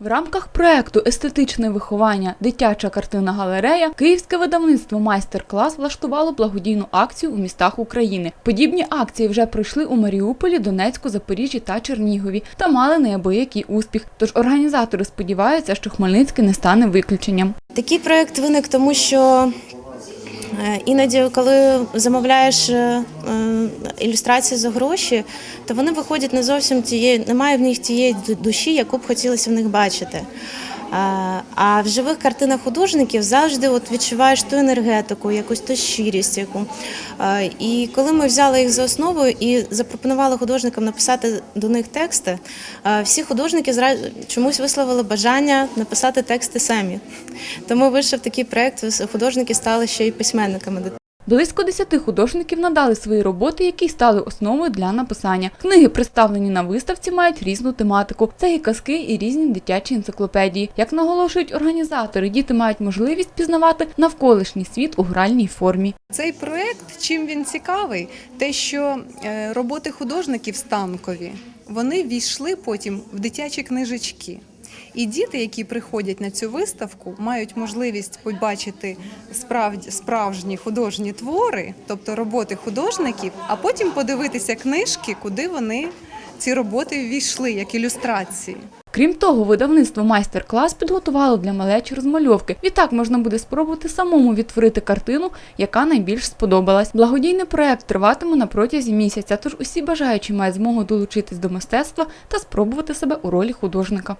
В рамках проекту Естетичне виховання Дитяча картина галерея Київське видавництво майстер-клас влаштувало благодійну акцію у містах України. Подібні акції вже пройшли у Маріуполі, Донецьку, Запоріжжі та Чернігові та мали неабиякий успіх. Тож організатори сподіваються, що Хмельницький не стане виключенням. Такий проєкт виник тому, що е, іноді, коли замовляєш е, е, ілюстрації за гроші, то вони виходять не зовсім тієї, немає в них тієї душі, яку б хотілося в них бачити. А в живих картинах художників завжди от відчуваєш ту енергетику, якусь ту щирість. Яку. І коли ми взяли їх за основу і запропонували художникам написати до них тексти, всі художники чомусь висловили бажання написати тексти самі. Тому вийшов такий проект. Художники стали ще й письменниками. Близько десяти художників надали свої роботи, які стали основою для написання. Книги, представлені на виставці, мають різну тематику. Це і казки, і різні дитячі енциклопедії. Як наголошують організатори, діти мають можливість пізнавати навколишній світ у гральній формі. Цей проект, чим він цікавий, те, що е, роботи художників станкові, вони війшли потім в дитячі книжечки. І діти, які приходять на цю виставку, мають можливість побачити справді справжні художні твори, тобто роботи художників, а потім подивитися книжки, куди вони ці роботи ввійшли як ілюстрації. Крім того, видавництво майстер-клас підготувало для малечі розмальовки. Відтак можна буде спробувати самому відтворити картину, яка найбільш сподобалась. Благодійний проект триватиме на протязі місяця, тож усі бажаючі мають змогу долучитись до мистецтва та спробувати себе у ролі художника.